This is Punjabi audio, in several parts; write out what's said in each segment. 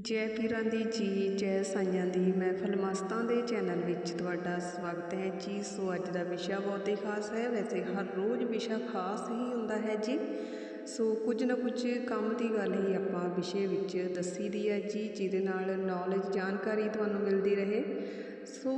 ਜੈ ਪੀਰਾਂ ਦੀ ਜੀ, ਜੈ ਸਾਈਆਂ ਦੀ। ਮਹਿਫਲ ਮਸਤਾਂ ਦੇ ਚੈਨਲ ਵਿੱਚ ਤੁਹਾਡਾ ਸਵਾਗਤ ਹੈ ਜੀ। ਸੋ ਅੱਜ ਦਾ ਵਿਸ਼ਾ ਬਹੁਤ ਹੀ ਖਾਸ ਹੈ। ਵੈਸੇ ਹਰ ਰੋਜ਼ ਵਿਸ਼ਾ ਖਾਸ ਹੀ ਹੁੰਦਾ ਹੈ ਜੀ। ਸੋ ਕੁਝ ਨਾ ਕੁਝ ਕੰਮ ਦੀ ਗੱਲ ਹੀ ਆਪਾਂ ਵਿਸ਼ੇ ਵਿੱਚ ਦੱਸੀ ਦੀ ਹੈ ਜੀ, ਜਿਹਦੇ ਨਾਲ ਨੌਲੇਜ ਜਾਣਕਾਰੀ ਤੁਹਾਨੂੰ ਮਿਲਦੀ ਰਹੇ। ਸੋ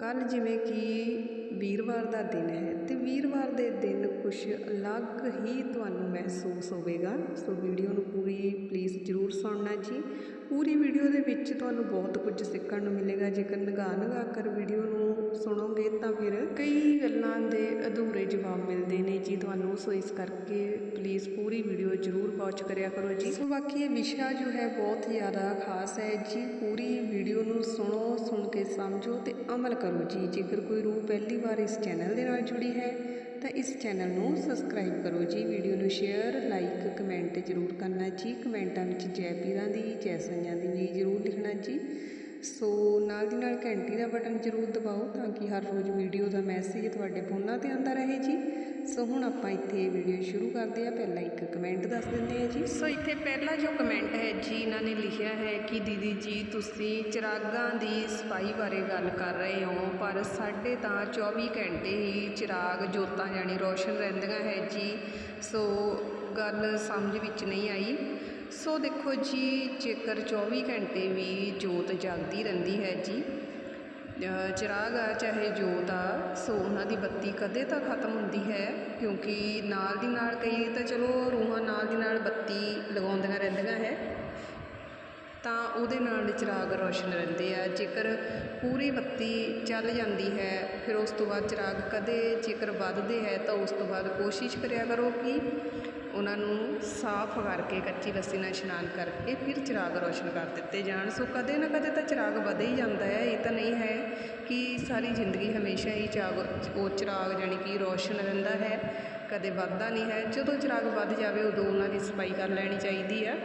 ਕੱਲ ਜਿਵੇਂ ਕਿ ਵੀਰਵਾਰ ਦਾ ਦਿਨ ਹੈ ਤੇ ਵੀਰਵਾਰ ਦੇ ਦਿਨ ਕੁਝ ਅਲੱਗ ਹੀ ਤੁਹਾਨੂੰ ਮਹਿਸੂਸ ਹੋਵੇਗਾ। ਸੋ ਵੀਡੀਓ ਨੂੰ ਪੂਰੀ ਪਲੀਜ਼ ਜ਼ਰੂਰ ਸੁਣਨਾ ਜੀ। ਪੂਰੀ ਵੀਡੀਓ ਦੇ ਵਿੱਚ ਤੁਹਾਨੂੰ ਬਹੁਤ ਕੁਝ ਸਿੱਖਣ ਨੂੰ ਮਿਲੇਗਾ। ਜੇਕਰ ਨਿਗਾਹ ਨਿਗਾਹ ਕਰ ਵੀਡੀਓ ਨੂੰ ਸੁਣੋਗੇ ਤਾਂ ਫਿਰ ਕਈ ਗੱਲਾਂ ਦੇ ਅਧੂਰੇ ਜਵਾਬ ਮਿਲਦੇ ਨੇ ਜੀ। ਤੁਹਾਨੂੰ ਸੋ ਇਸ ਕਰਕੇ ਪਲੀਜ਼ ਪੂਰੀ ਵੀਡੀਓ ਜ਼ਰੂਰ ਵਾਚ ਕਰਿਆ ਕਰੋ ਜੀ। ਸੋ ਬਾਕੀ ਇਹ ਵਿਸ਼ਾ ਜੋ ਹੈ ਬਹੁਤ ਜ਼ਿਆਦਾ ਖਾਸ ਹੈ ਜੀ। ਪੂਰੀ ਵੀਡੀਓ ਨੂੰ ਸੁਣੋ, ਸੁਣ ਕੇ ਸਮਝੋ ਤੇ ਅਮਲ ਕਰੋ ਜੀ। ਜੇਕਰ ਕੋਈ ਰੂਹ ਪਹਿਲੀ ਵਾਰ ਇਸ ਚੈਨਲ ਦੇ ਨਾਲ ਜੁੜੀ ਹੈ ਤਾਂ ਇਸ ਚੈਨਲ ਨੂੰ ਸਬਸਕ੍ਰਾਈਬ ਕਰੋ ਜੀ। ਵੀਡੀਓ ਨੂੰ ਸ਼ੇਅਰ ਲਾਈਕ ਕਮੈਂਟ ਜ਼ਰੂਰ ਕਰਨਾ ਜੀ। ਕਮੈਂਟਾਂ ਵਿੱਚ ਜੈ ਪੀਰਾਂ ਦੀ ਜੈ ਦੀ ਵੀ ਜ਼ਰੂਰ ਲਿਖਣਾ ਜੀ। ਸੋ ਨਾਲ ਦੀ ਨਾਲ ਘੰਟੀ ਦਾ ਬਟਨ ਜ਼ਰੂਰ ਦਬਾਓ ਤਾਂ ਕਿ ਹਰ ਰੋਜ਼ ਵੀਡੀਓ ਦਾ ਮੈਸੇਜ ਤੁਹਾਡੇ ਫੋਨਾਂ ਤੇ ਆਉਂਦਾ ਰਹੇ ਜੀ। ਸੋ ਹੁਣ ਆਪਾਂ ਇੱਥੇ ਵੀਡੀਓ ਸ਼ੁਰੂ ਕਰਦੇ ਹਾਂ। ਪਹਿਲਾਂ ਇੱਕ ਕਮੈਂਟ ਦੱਸ ਦਿੰਦੇ ਹਾਂ ਜੀ। ਸੋ ਇੱਥੇ ਪਹਿਲਾ ਜੋ ਕਮੈਂਟ ਹੈ, ਜੀ ਇਹਨਾਂ ਨੇ ਲਿਖਿਆ ਹੈ ਕਿ ਦੀਦੀ ਜੀ, ਤੁਸੀਂ ਚਿਰਾਗਾਂ ਦੀ ਸਫ਼ਾਈ ਬਾਰੇ ਗੱਲ ਕਰ ਰਹੇ ਹੋ, ਪਰ ਸਾਡੇ ਤਾਂ 24 ਘੰਟੇ ਹੀ ਚਿਰਾਗ ਜੋਤਾਂ ਜਾਣੀ ਰੋਸ਼ਨ ਰਹਿੰਦੀਆਂ ਹੈ ਜੀ। ਸੋ ਗੱਲ ਸਮਝ ਵਿੱਚ ਨਹੀਂ ਆਈ। ਸੋ ਦੇਖੋ ਜੀ, ਜੇਕਰ 24 ਘੰਟੇ ਵੀ ਜੋਤ ਜਗਦੀ ਰਹਿੰਦੀ ਹੈ ਜੀ ਚਿਰਾਗ ਆ, ਚਾਹੇ ਜੋਤ ਆ, ਸੋ ਉਹਨਾਂ ਦੀ ਬੱਤੀ ਕਦੇ ਤਾਂ ਖਤਮ ਹੁੰਦੀ ਹੈ, ਕਿਉਂਕਿ ਨਾਲ ਦੀ ਨਾਲ ਕਈ ਤਾਂ ਚਲੋ ਰੂਹਾਂ ਨਾਲ ਦੀ ਨਾਲ ਬੱਤੀ ਲਗਾਉਂਦੀਆਂ ਰਹਿੰਦੀਆਂ ਹੈ, ਤਾਂ ਉਹਦੇ ਨਾਲ ਚਿਰਾਗ ਰੋਸ਼ਨ ਰਹਿੰਦੇ ਆ। ਜੇਕਰ ਪੂਰੀ ਬੱਤੀ ਚੱਲ ਜਾਂਦੀ ਹੈ, ਫਿਰ ਉਸ ਤੋਂ ਬਾਅਦ ਚਿਰਾਗ ਕਦੇ ਜੇਕਰ ਵੱਧਦੇ ਹੈ, ਤਾਂ ਉਸ ਤੋਂ ਬਾਅਦ ਕੋਸ਼ਿਸ਼ ਕਰਿਆ ਕਰੋ ਕਿ ਉਹਨਾਂ ਨੂੰ ਸਾਫ਼ ਕਰਕੇ ਕੱਚੀ ਲੱਸੀ ਨਾਲ ਇਸ਼ਨਾਨ ਕਰਕੇ ਫਿਰ ਚਿਰਾਗ ਰੋਸ਼ਨ ਕਰ ਦਿੱਤੇ ਜਾਣ। ਸੋ ਕਦੇ ਨਾ ਕਦੇ ਤਾਂ ਚਿਰਾਗ ਵਧੇ ਹੀ ਜਾਂਦਾ ਹੈ। ਇਹ ਤਾਂ ਨਹੀਂ ਹੈ ਕਿ ਸਾਰੀ ਜ਼ਿੰਦਗੀ ਹਮੇਸ਼ਾ ਹੀ ਚਾਗ ਉਹ ਚਿਰਾਗ ਜਾਣੀ ਕਿ ਰੋਸ਼ਨ ਰਹਿੰਦਾ ਹੈ। ਕਦੇ ਵੱਧਦਾ ਨਹੀਂ ਹੈ। ਜਦੋਂ ਚਿਰਾਗ ਵੱਧ ਜਾਵੇ ਉਦੋਂ ਉਹਨਾਂ ਦੀ ਸਫ਼ਾਈ ਕਰ ਲੈਣੀ ਚਾਹੀਦੀ ਹੈ।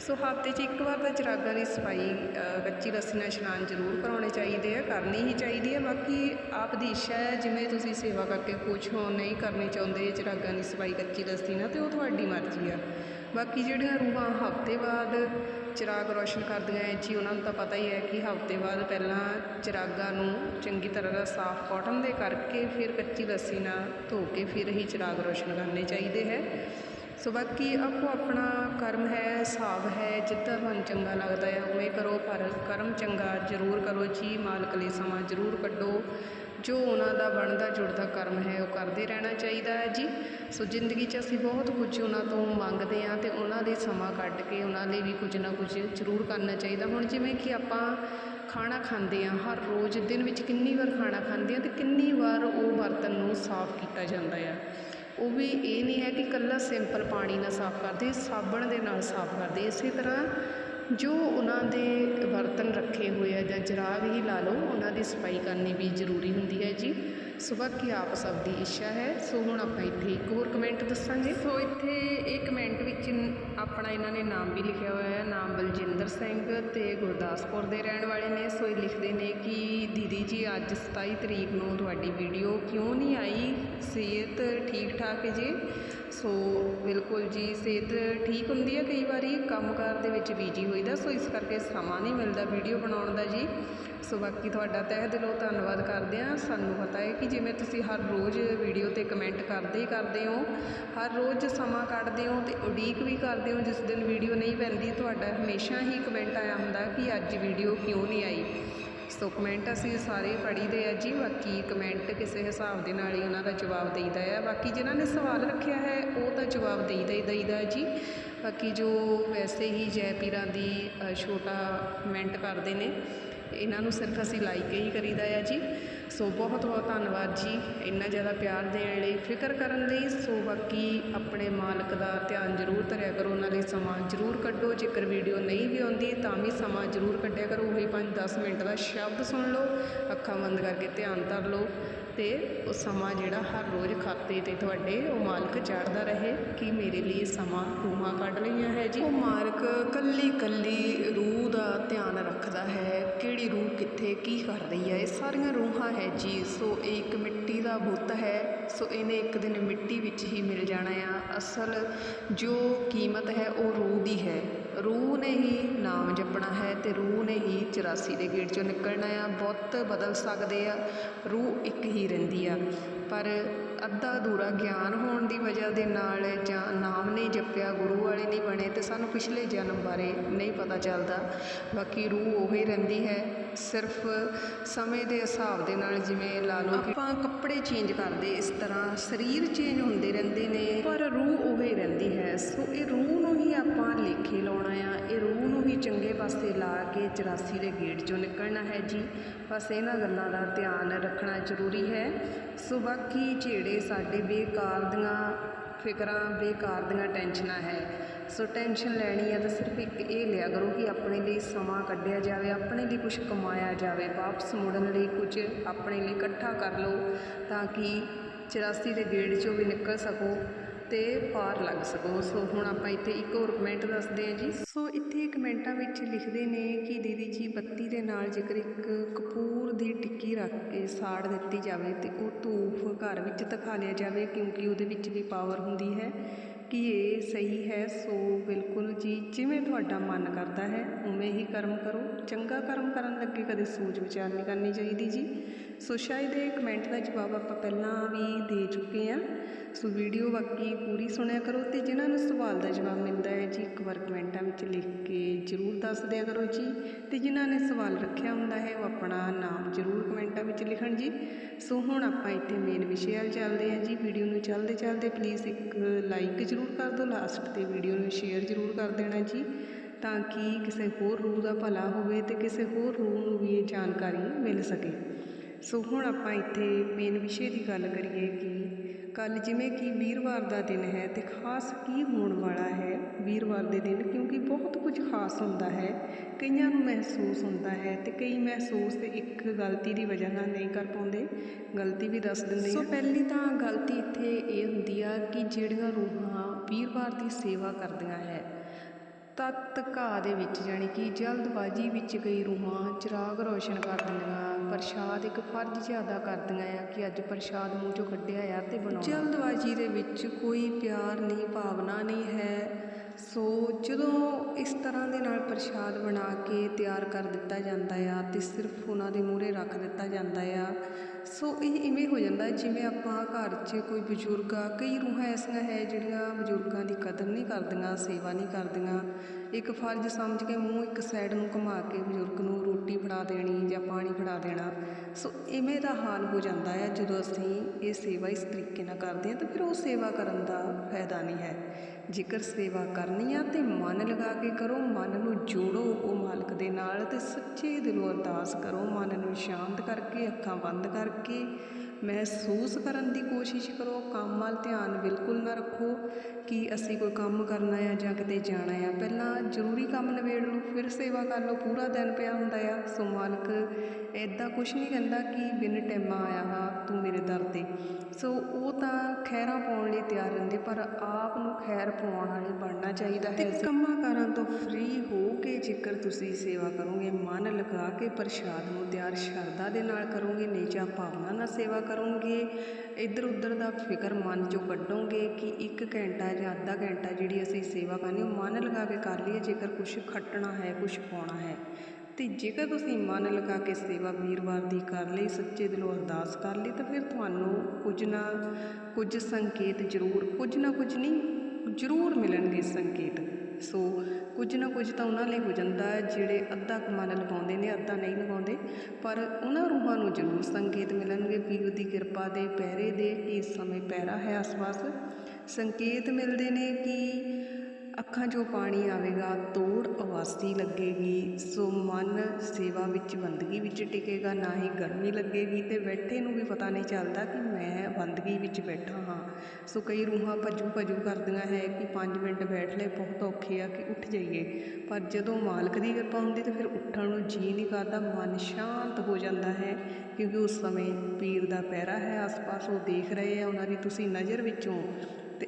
ਸੋ ਹਫ਼ਤੇ 'ਚ ਇੱਕ ਵਾਰ ਤਾਂ ਚਿਰਾਗਾਂ ਦੀ ਸਫ਼ਾਈ ਕੱਚੀ ਲੱਸੀ ਨਾਲ ਇਸ਼ਨਾਨ ਜ਼ਰੂਰ ਕਰਾਉਣੇ ਚਾਹੀਦੇ ਆ, ਕਰਨੀ ਹੀ ਚਾਹੀਦੀ ਹੈ ਬਾਕੀ ਆਪ ਦੀ ਇੱਛਾ ਹੈ, ਜਿਵੇਂ ਤੁਸੀਂ ਸੇਵਾ ਕਰਕੇ ਖੁਸ਼ ਹੋ, ਨਹੀਂ ਕਰਨੀ ਚਾਹੁੰਦੇ, ਚਿਰਾਗਾਂ ਦੀ ਸਫ਼ਾਈ ਕੱਚੀ ਲੱਸੀ ਨਾਲ, ਤੇ ਉਹ ਤੁਹਾਡੀ ਮਰਜ਼ੀ ਆ। ਬਾਕੀ ਜਿਹੜੀਆਂ ਰੂਹਾਂ ਹਫ਼ਤੇ ਬਾਅਦ ਚਿਰਾਗ ਰੋਸ਼ਨ ਕਰਦੀਆਂ ਹੈ ਜੀ, ਉਹਨਾਂ ਨੂੰ ਤਾਂ ਪਤਾ ਹੀ ਹੈ ਕਿ ਹਫ਼ਤੇ ਬਾਅਦ ਪਹਿਲਾਂ ਚਿਰਾਗਾਂ ਨੂੰ ਚੰਗੀ ਤਰ੍ਹਾਂ ਦਾ ਸਾਫ਼ ਕਾਟਨ ਦੇ ਕਰਕੇ ਫਿਰ ਕੱਚੀ ਲੱਸੀ ਨਾਲ ਧੋ ਕੇ ਫਿਰ ਹੀ ਚਿਰਾਗ ਰੋਸ਼ਨ ਕਰਨੇ ਚਾਹੀਦੇ ਹੈ। ਸੋ ਬਾਕੀ ਆਪੋ ਆਪਣਾ ਕਰਮ ਹੈ, ਹਿਸਾਬ ਹੈ ਜਿੱਦਾਂ ਤੁਹਾਨੂੰ ਚੰਗਾ ਲੱਗਦਾ ਹੈ, ਉਵੇਂ ਕਰੋ, ਪਰ ਕਰਮ ਚੰਗਾ ਜ਼ਰੂਰ ਕਰੋ, ਜੀ ਮਾਲਕ ਲਈ ਸਮਾਂ ਜ਼ਰੂਰ ਕੱਢੋ। ਜੋ ਉਹਨਾਂ ਦਾ ਬਣਦਾ ਜੁੜਦਾ ਕਰਮ ਹੈ, ਉਹ ਕਰਦੇ ਰਹਿਣਾ ਚਾਹੀਦਾ ਹੈ ਜੀ। ਸੋ ਜ਼ਿੰਦਗੀ 'ਚ ਅਸੀਂ ਬਹੁਤ ਕੁਝ ਉਹਨਾਂ ਤੋਂ ਮੰਗਦੇ ਹਾਂ ਤੇ ਉਹਨਾਂ ਦੇ ਸਮਾਂ ਕੱਢ ਕੇ ਉਹਨਾਂ ਲਈ ਵੀ ਕੁਝ ਨਾ ਕੁਝ ਜ਼ਰੂਰ ਕਰਨਾ ਚਾਹੀਦਾ। ਹੁਣ ਜਿਵੇਂ ਕਿ ਆਪਾਂ ਖਾਣਾ ਖਾਂਦੇ ਹਾਂ, ਹਰ ਰੋਜ਼ ਦਿਨ ਵਿੱਚ ਕਿੰਨੀ ਵਾਰ ਖਾਣਾ ਖਾਂਦੇ ਹਾਂ ਤੇ ਕਿੰਨੀ ਵਾਰ ਉਹ ਬਰਤਨ ਨੂੰ ਸਾਫ਼ ਕੀਤਾ ਜਾਂਦਾ ਆ। ਉਹ ਵੀ ਇਹ ਨਹੀਂ ਹੈ ਕਿ ਇਕੱਲਾ ਸਿੰਪਲ ਪਾਣੀ ਨਾਲ ਸਾਫ਼ ਕਰਦੇ, ਸਾਬਣ ਦੇ ਨਾਲ ਸਾਫ਼ ਕਰਦੇ, ਇਸੇ ਤਰ੍ਹਾਂ ਜੋ ਉਹਨਾਂ ਦੇ ਬਰਤਨ ਰੱਖੇ ਹੋਏ ਆ ਜਾਂ ਜਰਾਗ ਹੀ ਲਾ ਲਓ, ਉਹਨਾਂ ਦੀ ਸਫ਼ਾਈ ਕਰਨੀ ਵੀ ਜ਼ਰੂਰੀ ਹੁੰਦੀ ਹੈ ਜੀ। ਸੋ ਬਾਕੀ ਆਪ ਸਭ ਦੀ ਇੱਛਾ ਹੈ। ਸੋ ਹੁਣ ਆਪਾਂ ਇੱਥੇ ਇੱਕ ਹੋਰ ਕਮੈਂਟ ਦੱਸਾਂਗੇ। ਸੋ ਇੱਥੇ ਇਹ ਕਮੈਂਟ ਵਿੱਚ ਆਪਣਾ ਇਹਨਾਂ ਨੇ ਨਾਮ ਵੀ ਲਿਖਿਆ ਹੋਇਆ ਹੈ। ਨਾਮ ਬਲਜਿੰਦਰ ਸਿੰਘ ਤੇ ਗੁਰਦਾਸਪੁਰ ਦੇ ਰਹਿਣ ਵਾਲੇ ਨੇ। ਸੋ ਇਹ ਲਿਖਦੇ ਨੇ ਕਿ, ਦੀਦੀ ਜੀ, ਅੱਜ 27 ਤਰੀਕ ਨੂੰ ਤੁਹਾਡੀ ਵੀਡੀਓ ਕਿਉਂ ਨਹੀਂ ਆਈ? ਸਿਹਤ ਠੀਕ ਠਾਕ ਜੇ? ਸੋ ਬਿਲਕੁਲ ਜੀ, ਸਿਹਤ ਠੀਕ ਹੁੰਦੀ ਹੈ ਕਈ ਵਾਰੀ, ਕੰਮਕਾਰ ਦੇ ਵਿੱਚ ਬੀਜੀ ਹੋਈਦਾ, ਸੋ ਇਸ ਕਰਕੇ ਸਮਾਂ ਨਹੀਂ ਮਿਲਦਾ ਵੀਡੀਓ ਬਣਾਉਣ ਦਾ ਜੀ। ਸੋ ਬਾਕੀ ਤੁਹਾਡਾ ਤਹਿ ਦਿਲੋਂ ਧੰਨਵਾਦ ਕਰਦੇ ਹਾਂ। ਸਾਨੂੰ ਪਤਾ ਹੈ ਕਿ ਜਿਵੇਂ ਤੁਸੀਂ ਹਰ ਰੋਜ਼ ਵੀਡੀਓ ਤੇ ਕਮੈਂਟ ਕਰਦੇ ਹੀ ਕਰਦੇ ਹੋ, ਹਰ ਰੋਜ਼ ਸਮਾਂ ਕੱਢਦੇ ਹੋ ਤੇ ਉਡੀਕ ਵੀ ਕਰਦੇ ਹੋ, ਜਿਸ ਦਿਨ ਵੀਡੀਓ ਨਹੀਂ ਪੈਂਦੀ, ਤੁਹਾਡਾ ਹਮੇਸ਼ਾ ਹੀ ਕਮੈਂਟ ਆਇਆ ਹੁੰਦਾ ਕਿ ਅੱਜ ਵੀਡੀਓ ਕਿਉਂ ਨਹੀਂ ਆਈ। ਸੋ ਕਮੈਂਟ ਅਸੀਂ ਸਾਰੇ ਪੜ੍ਹੀਦੇ ਆ ਜੀ, ਬਾਕੀ ਕਮੈਂਟ ਕਿਸੇ ਹਿਸਾਬ ਦੇ ਨਾਲ ਹੀ ਉਹਨਾਂ ਦਾ ਜਵਾਬ ਦੇਈਦਾ ਆ। ਬਾਕੀ ਜਿਨ੍ਹਾਂ ਨੇ ਸਵਾਲ ਰੱਖਿਆ ਹੈ, ਉਹ ਤਾਂ ਜਵਾਬ ਦੇਈਦਾ ਹੀ ਦੇਈਦਾ ਜੀ। ਬਾਕੀ ਜੋ ਵੈਸੇ ਹੀ ਜੈ ਪੀਰਾਂ ਦੀ ਛੋਟਾ ਕਮੈਂਟ ਕਰਦੇ ਨੇ, ਇਹਨਾਂ ਨੂੰ ਸਿਰਫ ਅਸੀਂ ਲਾਈਕ ਹੀ ਕਰੀਦਾ ਆ ਜੀ। ਸੋ ਬਹੁਤ ਬਹੁਤ ਧੰਨਵਾਦ ਜੀ। ਇੰਨਾ ਜ਼ਿਆਦਾ ਪਿਆਰ ਦੇਣ ਲਈ, ਫਿਕਰ ਕਰਨ ਲਈ। ਸੋ ਬਾਕੀ ਆਪਣੇ ਮਾਲਕ ਦਾ ਧਿਆਨ ਜ਼ਰੂਰ ਧਰਿਆ ਕਰੋ। ਉਹਨਾਂ ਲਈ ਸਮਾਂ ਜ਼ਰੂਰ ਕੱਢੋ। ਜੇਕਰ ਵੀਡੀਓ ਨਹੀਂ ਵੀ ਆਉਂਦੀ, ਤਾਂ ਵੀ ਸਮਾਂ ਜ਼ਰੂਰ ਕੱਢਿਆ ਕਰੋ। ਉਹੀ 5-10 ਮਿੰਟ ਦਾ ਸ਼ਬਦ ਸੁਣ ਲਓ। ਅੱਖਾਂ ਬੰਦ ਕਰਕੇ ਧਿਆਨ ਧਰ ਲਓ। ਤੇ ਉਹ ਸਮਾਂ ਜਿਹੜਾ ਹਰ ਰੋਜ਼ ਖਾਤੇ ਤੇ ਤੁਹਾਡੇ ਉਹ ਮਾਲਕ ਚੜਦਾ ਰਹੇ, ਕਿ ਮੇਰੇ ਲਈ ਸਮਾਂ ਰੂਹਾਂ ਕੱਢ ਲਈਆਂ ਹੈ ਜੀ? ਉਹ ਮਾਲਕ ਕੱਲੀ ਕੱਲੀ ਰੂਹ ਦਾ ਧਿਆਨ ਰੱਖਦਾ ਹੈ, ਕਿਹੜੀ ਰੂਹ ਕਿੱਥੇ ਕੀ ਕਰ ਰਹੀ ਹੈ, ਇਹ ਸਾਰੀਆਂ ਰੂਹਾਂ ਹੈ ਜੀ। ਸੋ ਇਹ ਇੱਕ ਮਿੱਟੀ ਦਾ ਬੁੱਤ ਹੈ, ਸੋ ਇਹਨੇ ਇੱਕ ਦਿਨ ਮਿੱਟੀ ਵਿੱਚ ਹੀ ਮਿਲ ਜਾਣਾ ਆ। ਅਸਲ ਜੋ ਕੀਮਤ ਹੈ ਉਹ ਰੂਹ ਦੀ ਹੈ। ਰੂਹ ਨੇ ਹੀ ਨਾਮ ਜਪਣਾ ਹੈ ਤੇ ਰੂਹ ਨੇ ਹੀ 84 ਦੇ ਗੇੜ ਚੋਂ ਨਿਕਲਣਾ ਆ। ਬਹੁਤ ਬਦਲ ਸਕਦੇ ਆ। ਰੂਹ ਇੱਕ ਹੀ ਰਹਿੰਦੀ ਆ। ਪਰ ਅੱਧਾ ਅਧੂਰਾ ਗਿਆਨ ਹੋਣ ਦੀ ਵਜ੍ਹਾ ਦੇ ਨਾਲ ਜਾਂ ਨਾਮ ਨਹੀਂ ਜਪਿਆ, ਗੁਰੂ ਵਾਲੇ ਨਹੀਂ ਬਣੇ ਤੇ ਸਾਨੂੰ ਪਿਛਲੇ ਜਨਮ ਬਾਰੇ ਨਹੀਂ ਪਤਾ ਚੱਲਦਾ। ਬਾਕੀ ਰੂਹ ਉਹੀ ਰਹਿੰਦੀ ਹੈ, ਸਿਰਫ ਸਮੇਂ ਦੇ ਹਿਸਾਬ ਦੇ ਨਾਲ ਜਿਵੇਂ ਲਾ ਲਓ ਕਿ ਆਪਾਂ ਕੱਪੜੇ ਚੇਂਜ ਕਰਦੇ, ਇਸ ਤਰ੍ਹਾਂ ਸਰੀਰ ਚੇਂਜ ਹੁੰਦੇ ਰਹਿੰਦੇ ਨੇ, ਪਰ ਰੂਹ ਉਹੀ ਰਹਿੰਦੀ ਹੈ। ਸੋ ਇਹ ਰੂਹ ਨੂੰ ਹੀ ਆਪਾਂ ਲੇਖੇ ਲਾਉਣਾ ਆ, ਇਹ ਰੂਹ ਨੂੰ ਹੀ ਚੰਗੇ ਪਾਸੇ ਲਾ ਕੇ 84 ਦੇ ਗੇਟ ਚੋਂ ਨਿਕਲਣਾ ਹੈ ਜੀ। ਬਸ ਇਹਨਾਂ ਗੱਲਾਂ ਦਾ ਧਿਆਨ ਰੱਖਣਾ ਜ਼ਰੂਰੀ ਹੈ। ਸੋ ਬਾਕੀ ਜਿਹੜੇ ਸਾਡੇ ਬੇਕਾਰ ਦੀਆਂ ਫਿਕਰਾਂ, ਬੇਕਾਰ ਦੀਆਂ ਟੈਨਸ਼ਨਾਂ ਹੈ। ਸੋ ਟੈਨਸ਼ਨ ਲੈਣੀ ਹੈ ਤਾਂ ਸਿਰਫ ਇੱਕ ਇਹ ਲਿਆ ਕਰੋ ਕਿ ਆਪਣੇ ਲਈ ਸਮਾਂ ਕੱਢਿਆ ਜਾਵੇ, ਆਪਣੇ ਲਈ ਕੁਝ ਕਮਾਇਆ ਜਾਵੇ। ਵਾਪਸ ਮੁੜਨ ਲਈ ਕੁਝ ਆਪਣੇ ਲਈ ਇਕੱਠਾ ਕਰ ਲਓ ਤਾਂ ਕਿ 84 ਦੇ ਗੇੜ ਚੋਂ ਵੀ ਨਿਕਲ ਸਕੋ। ਤੇ ਪਾਰ ਲੱਗ ਸਕੋ। ਸੋ ਹੁਣ ਆਪਾਂ ਇੱਥੇ ਇੱਕ ਹੋਰ ਕਮੈਂਟ ਦੱਸਦੇ ਹਾਂ ਜੀ। ਸੋ ਇੱਥੇ ਕਮੈਂਟਾਂ ਵਿੱਚ ਲਿਖਦੇ ਨੇ ਕਿ ਦੀਦੀ ਜੀ, ਬੱਤੀ ਦੇ ਨਾਲ ਜੇਕਰ ਇੱਕ ਕਪੂਰ ਦੀ ਟਿੱਕੀ ਰੱਖ ਕੇ ਸਾੜ ਦਿੱਤੀ ਜਾਵੇ ਤੇ ਉਹ ਧੂਫ ਘਰ ਵਿੱਚ ਦਿਖਾ ਲਿਆ ਜਾਵੇ, ਕਿਉਂਕਿ ਉਹਦੇ ਵਿੱਚ ਵੀ ਪਾਵਰ ਹੁੰਦੀ ਹੈ ਕਿ ਇਹ ਸਹੀ ਹੈ। ਸੋ ਬਿਲਕੁਲ ਜੀ, ਜਿਵੇਂ ਤੁਹਾਡਾ ਮਨ ਕਰਦਾ ਹੈ, ਉਵੇਂ ਹੀ ਕਰਮ ਕਰੋ। ਚੰਗਾ ਕਰਮ ਕਰਨ ਲੱਗੇ ਕਦੇ ਸੋਚ ਵਿਚਾਰ ਨਹੀਂ ਕਰਨੀ ਚਾਹੀਦੀ ਜੀ। ਸੋ ਸ਼ਾਇਦ ਇਹ ਕਮੈਂਟ ਦਾ ਜਵਾਬ ਆਪਾਂ ਪਹਿਲਾਂ ਵੀ ਦੇ ਚੁੱਕੇ ਹਾਂ। ਸੋ ਵੀਡੀਓ ਬਾਕੀ ਪੂਰੀ ਸੁਣਿਆ ਕਰੋ ਤੇ ਜਿਨ੍ਹਾਂ ਨੂੰ ਸਵਾਲ ਦਾ ਜਵਾਬ ਮਿਲਦਾ ਹੈ ਜੀ, ਇੱਕ ਵਾਰ ਕਮੈਂਟਾਂ ਵਿੱਚ ਲਿਖ ਕੇ ਜ਼ਰੂਰ ਦੱਸ ਦਿਆ ਕਰੋ ਜੀ। ਤੇ ਜਿਨ੍ਹਾਂ ਨੇ ਸਵਾਲ ਰੱਖਿਆ ਹੁੰਦਾ ਹੈ ਉਹ ਆਪਣਾ ਨਾਮ ਜ਼ਰੂਰ ਕਮੈਂਟਾਂ ਵਿੱਚ ਲਿਖਣ ਜੀ। ਸੋ ਹੁਣ ਆਪਾਂ ਇੱਥੇ ਮੇਨ ਵਿਸ਼ੇ ਵੱਲ ਚੱਲਦੇ ਹਾਂ ਜੀ। ਵੀਡੀਓ ਨੂੰ ਚੱਲਦੇ ਚੱਲਦੇ ਪਲੀਜ਼ ਇੱਕ ਲਾਈਕ ਜ਼ਰੂਰ ਕਰ ਦਿਓ ਲਾਸਟ ਤੇ ਵੀਡੀਓ ਨੂੰ ਸ਼ੇਅਰ ਜ਼ਰੂਰ ਕਰ ਦੇਣਾ ਜੀ। ਤਾਂ ਕਿ ਕਿਸੇ ਹੋਰ ਰੂਹ ਦਾ ਭਲਾ ਹੋਵੇ ਤੇ ਕਿਸੇ ਹੋਰ ਰੂਹ ਨੂੰ ਵੀ ਇਹ ਜਾਣਕਾਰੀ ਮਿਲ ਸਕੇ। ਸੋ ਹੁਣ ਆਪਾਂ ਇੱਥੇ ਮੇਨ ਵਿਸ਼ੇ ਦੀ ਗੱਲ ਕਰੀਏ ਕਿ ਕੱਲ ਜਿਵੇਂ ਕਿ ਵੀਰਵਾਰ ਦਾ ਦਿਨ ਹੈ ਤੇ ਖਾਸ ਕੀ ਹੋਣ ਵਾਲਾ ਹੈ ਵੀਰਵਾਰ ਦੇ ਦਿਨ? ਕਿਉਂਕਿ ਬਹੁਤ ਕੁਝ ਖਾਸ ਹੁੰਦਾ ਹੈ ਕਈਆਂ ਨੂੰ ਮਹਿਸੂਸ ਹੁੰਦਾ ਹੈ ਤੇ ਕਈ ਮਹਿਸੂਸ ਇੱਕ ਗਲਤੀ ਦੀ ਵਜ੍ਹਾ ਨਾਲ ਨਹੀਂ ਕਰ ਪਾਉਂਦੇ। ਗਲਤੀ ਵੀ ਦੱਸ ਦਿੰਦੇ ਸੋ ਪਹਿਲੀ ਤਾਂ ਗਲਤੀ ਇੱਥੇ ਇਹ ਹੁੰਦੀ ਆ ਕਿ ਜਿਹੜੀਆਂ ਰੂਹਾਂ ਵੀਰਵਾਰ ਦੀ ਸੇਵਾ ਕਰਦੀਆਂ ਹੈ ਤਤ ਘਾਹ ਦੇ ਵਿੱਚ ਜਾਣੀ ਕਿ ਜਲਦਬਾਜ਼ੀ ਵਿੱਚ ਕਈ ਰੂਹਾਂ ਚਿਰਾਗ ਰੋਸ਼ਨ ਕਰ ਦਿੰਦੀਆਂ ਪ੍ਰਸ਼ਾਦ ਇੱਕ ਫਰਜ਼ ਜ਼ਿਆਦਾ ਕਰਦੀਆਂ ਆ ਕਿ ਅੱਜ ਪ੍ਰਸ਼ਾਦ ਮੂੰਹ ਚੋਂ ਕੱਢਿਆ ਆ ਤੇ ਬਣਾਉਣਾ। ਜਲਦਬਾਜ਼ੀ ਦੇ ਵਿੱਚ ਕੋਈ ਪਿਆਰ ਨਹੀਂ, ਭਾਵਨਾ ਨਹੀਂ ਹੈ। ਸੋ ਜਦੋਂ ਇਸ ਤਰ੍ਹਾਂ ਦੇ ਨਾਲ ਪ੍ਰਸ਼ਾਦ ਬਣਾ ਕੇ ਤਿਆਰ ਕਰ ਦਿੱਤਾ ਜਾਂਦਾ ਆ ਤੇ ਸਿਰਫ ਉਹਨਾਂ ਦੇ ਮੂਹਰੇ ਰੱਖ ਦਿੱਤਾ ਜਾਂਦਾ ਆ ਸੋ ਇਹ ਇਵੇਂ ਹੋ ਜਾਂਦਾ ਜਿਵੇਂ ਆਪਾਂ ਘਰ 'ਚ ਕੋਈ ਬਜ਼ੁਰਗ ਆ, ਕਈ ਰੂਹਾਂ ਐਸੀਆਂ ਹੈ ਜਿਹੜੀਆਂ ਬਜ਼ੁਰਗਾਂ ਦੀ ਕਦਰ ਨਹੀਂ ਕਰਦੀਆਂ, ਸੇਵਾ ਨਹੀਂ ਕਰਦੀਆਂ। ਇੱਕ ਫਰਜ਼ ਸਮਝ ਕੇ ਮੂੰਹ ਇੱਕ ਸਾਈਡ ਨੂੰ ਘੁਮਾ ਕੇ ਬਜ਼ੁਰਗ ਨੂੰ ਰੋਟੀ ਫੜਾ ਦੇਣੀ ਜਾਂ ਪਾਣੀ ਫੜਾ ਦੇਣਾ। ਸੋ ਇਵੇਂ ਦਾ ਹਾਲ ਹੋ ਜਾਂਦਾ ਹੈ ਜਦੋਂ ਅਸੀਂ ਇਹ ਸੇਵਾ ਇਸ ਤਰੀਕੇ ਨਾਲ ਕਰਦੇ ਹਾਂ ਤਾਂ ਫਿਰ ਉਹ ਸੇਵਾ ਕਰਨ ਦਾ ਫਾਇਦਾ ਨਹੀਂ ਹੈ। ਜੇਕਰ ਸੇਵਾ ਕਰਨੀ ਆ ਤੇ ਮਨ ਲਗਾ ਕੇ ਕਰੋ, ਮਨ ਨੂੰ ਜੋੜੋ ਉਹ ਮਾਲਕ ਦੇ ਨਾਲ ਤੇ ਸੱਚੇ ਦਿਲੋਂ ਅਰਦਾਸ ਕਰੋ, ਮਨ ਨੂੰ ਸ਼ਾਂਤ ਕਰਕੇ, ਅੱਖਾਂ ਬੰਦ ਕਰਕੇ ਮਹਿਸੂਸ ਕਰਨ ਦੀ ਕੋਸ਼ਿਸ਼ ਕਰੋ ਕੰਮ ਵੱਲ ਧਿਆਨ ਬਿਲਕੁਲ ਨਾ ਰੱਖੋ ਕਿ ਅਸੀਂ ਕੋਈ ਕੰਮ ਕਰਨਾ ਆ ਜਾਂ ਕਿਤੇ ਜਾਣਾ ਆ। ਪਹਿਲਾਂ ਜ਼ਰੂਰੀ ਕੰਮ ਨਿਬੇੜ ਲਓ ਫਿਰ ਸੇਵਾ ਕਰ ਲਓ ਪੂਰਾ ਦਿਨ ਪਿਆ ਹੁੰਦਾ ਆ। ਸੋ ਮਾਲਕ ਐਦਾਂ ਕੁਝ ਨਹੀਂ ਕਹਿੰਦਾ ਕਿ ਬਿਨ ਟੈਮਾ ਆਇਆ ਹਾਂ ਤੂੰ ਮੇਰੇ ਦਰ ਤੇ। ਸੋ ਉਹ ਤਾਂ ਖੈਰਾਂ ਪਾਉਣ ਲਈ ਤਿਆਰ ਰਹਿੰਦੇ ਪਰ ਆਪ ਨੂੰ ਖੈਰ ਪਾਉਣ ਵਾਲੇ ਬਣਨਾ ਚਾਹੀਦਾ ਹੈ। ਕੰਮਾਂ ਕਾਰਾਂ ਤੋਂ ਫ੍ਰੀ ਹੋ ਕੇ ਜੇਕਰ ਤੁਸੀਂ ਸੇਵਾ ਕਰੋਗੇ ਮਨ ਲਗਾ ਕੇ ਪ੍ਰਸ਼ਾਦ ਨੂੰ ਤਿਆਰ ਸ਼ਰਧਾ ਦੇ ਨਾਲ ਕਰੋਗੇ ਨੇਚਾ ਭਾਵਨਾ ਨਾਲ ਸੇਵਾ ਕਰੋਗੇ ਇੱਧਰ ਉੱਧਰ ਦਾ ਫਿਕਰ ਮਨ ਚੋਂ ਕੱਢੋਗੇ ਕਿ ਇੱਕ ਘੰਟਾ ਜਾਂ ਅੱਧਾ ਘੰਟਾ ਜਿਹੜੀ ਅਸੀਂ ਸੇਵਾ ਕਰਨੀ, ਉਹ ਮਨ ਲਗਾ ਕੇ ਕਰ ਲਈਏ, ਜੇਕਰ ਕੁਝ ਖੱਟਣਾ ਹੈ ਕੁਝ ਪਾਉਣਾ ਹੈ। ਤੇ ਜੇਕਰ ਤੁਸੀਂ ਮਨ ਲਗਾ ਕੇ ਸੇਵਾ ਵੀਰਵਾਰ ਦੀ ਕਰ ਲਈ, ਸੱਚੇ ਦਿਲੋਂ ਅਰਦਾਸ ਕਰ ਲਈ, ਤਾਂ ਫਿਰ ਤੁਹਾਨੂੰ ਕੁਝ ਨਾ ਕੁਝ ਸੰਕੇਤ ਜ਼ਰੂਰ, ਕੁਝ ਨਾ ਕੁਝ ਨਹੀਂ, ਜ਼ਰੂਰ ਮਿਲਣਗੇ ਸੰਕੇਤ। ਸੋ ਕੁਝ ਨਾ ਕੁਝ ਤਾਂ ਉਹਨਾਂ ਲਈ ਹੋ ਜਾਂਦਾ ਹੈ, ਜਿਹੜੇ ਅੱਧਾ ਕੁ ਮਨ ਲਗਾਉਂਦੇ ਨੇ, ਅੱਧਾ ਨਹੀਂ ਲਗਾਉਂਦੇ। ਪਰ ਉਹਨਾਂ ਰੂਹਾਂ ਨੂੰ ਜ਼ਰੂਰ ਸੰਕੇਤ ਮਿਲਣਗੇ ਵੀਰ ਦੀ ਕਿਰਪਾ ਦੇ ਪਹਿਰੇ ਦੇ, ਇਸ ਸਮੇਂ ਪਹਿਰਾ ਹੈ ਆਸ-ਪਾਸ। ਸੰਕੇਤ ਮਿਲਦੇ ਨੇ ਕਿ ਅੱਖਾਂ 'ਚੋਂ ਪਾਣੀ ਆਵੇਗਾ, ਤੋੜ ਅਵਾਸੀ ਲੱਗੇਗੀ, ਸੋ ਮਨ ਸੇਵਾ ਵਿੱਚ ਬੰਦਗੀ ਵਿੱਚ ਟਿਕੇਗਾ, ਨਾ ਹੀ ਗਰਮੀ ਲੱਗੇਗੀ, ਤੇ ਬੈਠੇ ਨੂੰ ਵੀ ਪਤਾ ਨਹੀਂ ਚੱਲਦਾ ਕਿ ਮੈਂ ਬੰਦਗੀ ਵਿੱਚ ਬੈਠਾ ਹਾਂ। ਸੋ ਕਈ ਰੂਹਾਂ ਭੱਜੂ ਭੱਜੂ ਕਰਦੀਆਂ ਹੈ ਕਿ 5 ਮਿੰਟ ਬੈਠ ਲੈ, ਬਹੁਤ ਔਖੇ ਆ ਕਿ ਉੱਠ ਜਾਈਏ। ਪਰ ਜਦੋਂ ਮਾਲਕ ਦੀ ਕਿਰਪਾ ਹੁੰਦੀ ਤਾਂ ਫਿਰ ਉੱਠਣ ਨੂੰ ਜੀ ਨਹੀਂ ਕਰਦਾ, ਮਨ ਸ਼ਾਂਤ ਹੋ ਜਾਂਦਾ ਹੈ, ਕਿਉਂਕਿ ਉਸ ਸਮੇਂ ਪੀਰ ਦਾ ਪਹਿਰਾ ਹੈ, ਆਸ-ਪਾਸ ਉਹ ਦੇਖ ਰਹੇ ਆ, ਉਹਨਾਂ ਦੀ ਤੁਸੀਂ ਨਜ਼ਰ ਵਿੱਚੋਂ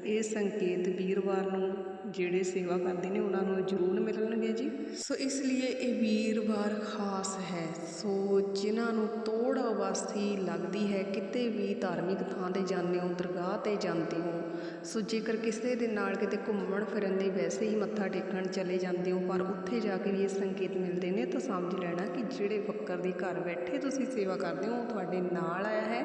ਇਹ ਸੰਕੇਤ ਵੀਰਵਾਰ ਨੂੰ ਜਿਹੜੇ ਸੇਵਾ ਕਰਦੇ ਨੇ, ਉਹਨਾਂ ਨੂੰ ਜ਼ਰੂਰ ਮਿਲਣਗੇ ਜੀ। ਸੋ ਇਸ ਲਈ ਇਹ ਵੀਰਵਾਰ ਖਾਸ ਹੈ। ਸੋ ਜਿਨ੍ਹਾਂ ਨੂੰ ਤੋੜ ਅਵਾਸੀ ਲੱਗਦੀ ਹੈ, ਕਿਤੇ ਵੀ ਧਾਰਮਿਕ ਥਾਂ ਤੇ ਜਾਂਦੇ ਹੋ, ਦਰਗਾਹ ਤੇ ਜਾਂਦੇ ਹੋ ਸੋ ਜੇਕਰ ਕਿਸੇ ਦੇ ਨਾਲ ਕਿਤੇ ਘੁੰਮਣ ਫਿਰਨ ਲਈ ਵੈਸੇ ਹੀ ਮੱਥਾ ਟੇਕਣ ਚਲੇ ਜਾਂਦੇ ਹੋ, ਪਰ ਉੱਥੇ ਜਾ ਕੇ ਵੀ ਇਹ ਸੰਕੇਤ ਮਿਲਦੇ ਨੇ, ਤਾਂ ਸਮਝ ਲੈਣਾ ਕਿ ਜਿਹੜੇ ਫੱਕਰ ਦੀ ਘਰ ਬੈਠੇ ਤੁਸੀਂ ਸੇਵਾ ਕਰਦੇ ਹੋ, ਉਹ ਤੁਹਾਡੇ ਨਾਲ ਆਇਆ ਹੈ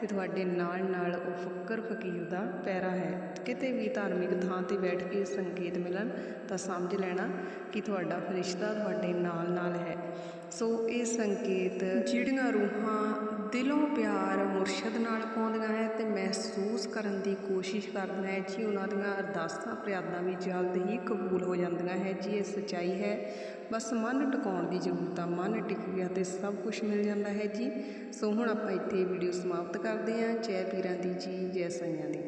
ਤੇ ਤੁਹਾਡੇ ਨਾਲ ਨਾਲ ਉਹ ਫੱਕਰ ਫਕੀਰ ਦਾ ਪੈਰਾ ਹੈ। ਕਿਤੇ ਵੀ ਧਾਰਮਿਕ ਥਾਂ ਤੇ ਬੈਠ ਕੇ ਸੰਕੇਤ ਮਿਲਣ, ਤਾਂ ਸਮਝ ਲੈਣਾ ਕਿ ਤੁਹਾਡਾ ਫਰਿਸ਼ਤਾ ਤੁਹਾਡੇ ਨਾਲ ਨਾਲ ਹੈ। ਸੋ ਇਹ ਸੰਕੇਤ ਜਿਹੜੀਆਂ ਰੂਹਾਂ ਦਿਲੋਂ ਪਿਆਰ, ਮੁਰਸ਼ਦ ਨਾਲ ਪਾਉਂਦੀਆਂ ਹੈ ਤੇ ਮਹਿਸੂਸ ਕਰਨ ਦੀ ਕੋਸ਼ਿਸ਼ ਕਰਦੀਆਂ ਹੈ, ਜੀ ਉਹਨਾਂ ਦੀਆਂ ਅਰਦਾਸਾਂ ਫਰਿਆਦਾਂ ਵੀ ਜਲਦ ਹੀ ਕਬੂਲ ਹੋ ਜਾਂਦੀਆਂ ਹੈ। ਜੀ, ਇਹ ਸੱਚਾਈ ਹੈ। ਬਸ ਮਨ ਟਿਕਾਉਣ ਦੀ ਜ਼ਰੂਰਤ ਆ, ਮਨ ਟਿਕ ਗਿਆ ਤੇ ਸਭ ਕੁਝ ਮਿਲ ਜਾਂਦਾ ਹੈ, ਜੀ। ਸੋ ਹੁਣ ਆਪਾਂ ਇੱਥੇ ਵੀਡੀਓ ਸਮਾਪਤ ਕਰਦੇ ਹਾਂ। ਜੈ ਪੀਰਾਂ ਦੀ ਜੀ, ਜੈ ਸਾਈਆਂ ਦੀ।